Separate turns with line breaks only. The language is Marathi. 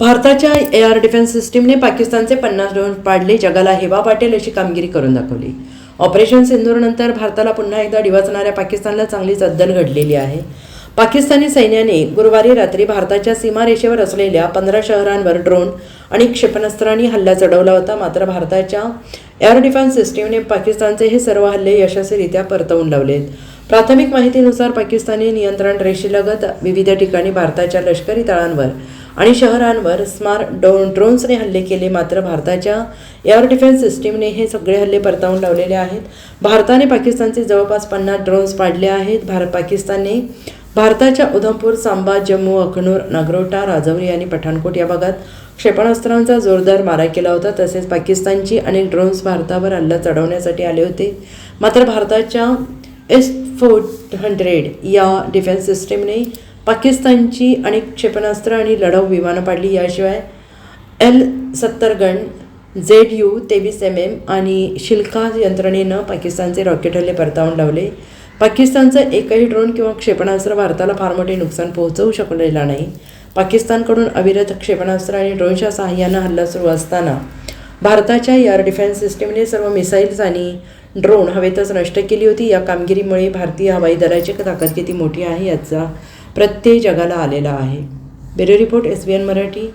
भारताच्या एअर डिफेन्स सिस्टीमने पाकिस्तानचे पन्नास ड्रोन पाडले जगाला हेवा वाटेल अशी कामगिरी करून दाखवली. ऑपरेशन सिंधूरनंतर भारताला पुन्हा एकदा डिवचणाऱ्या पाकिस्तानला चांगलीच अद्दल घडलेली आहे. पाकिस्तानी सैन्याने गुरुवारी रात्री भारताच्या सीमारेषेवर असलेल्या पंधरा शहरांवर ड्रोन आणि क्षेपणास्त्रांनी हल्ला चढवला होता. मात्र भारताच्या एअर डिफेन्स सिस्टीमने पाकिस्तानचे हे सर्व हल्ले यशस्वीरित्या परतवून लावलेत प्राथमिक माहितीनुसार पाकिस्तानी नियंत्रण रेषेलगत विविध ठिकाणी भारताच्या लष्करी तळांवर आणि शहरांवर स्मार्ट डो ड्रोन्सने हल्ले केले. मात्र भारताच्या एअर डिफेन्स सिस्टीमने हे सगळे हल्ले परतावून लावलेले आहेत. भारताने पाकिस्तानचे जवळपास पन्नास ड्रोन्स पाडले आहेत. भारत पाकिस्तानने भारताच्या उधमपूर सांबा जम्मू अखनूर नगरोटा राजौरी आणि पठाणकोट या भागात क्षेपणास्त्रांचा जोरदार मारा केला होता. तसेच पाकिस्तानची अनेक ड्रोन्स भारतावर हल्ला चढवण्यासाठी आले होते. मात्र भारताच्या एस फोर हंड्रेड या डिफेन्स सिस्टीमने पाकिस्तानची अनेक क्षेपणास्त्र आणि लढाऊ विमानं पाडली. याशिवाय एल सत्तर गण झेड यू तेवीस एम एम आणि शिल्का यंत्रणेनं पाकिस्तानचे रॉकेट हल्ले परतावून लावले. पाकिस्तानचं एकही ड्रोन किंवा क्षेपणास्त्र भारताला फार मोठे नुकसान पोहोचवू शकलेला नाही. पाकिस्तानकडून अविरत क्षेपणास्त्र आणि ड्रोनच्या सहाय्यानं हल्ला सुरू असताना भारताच्या एअर डिफेन्स सिस्टीमने सर्व मिसाईल्स आणि ड्रोन हवेतच नष्ट केली होती. या कामगिरीमुळे भारतीय हवाई दलाची ताकद किती मोठी आहे याचा प्रत्यय जगाला आलेला आहे. Bureau report S B N Marathi.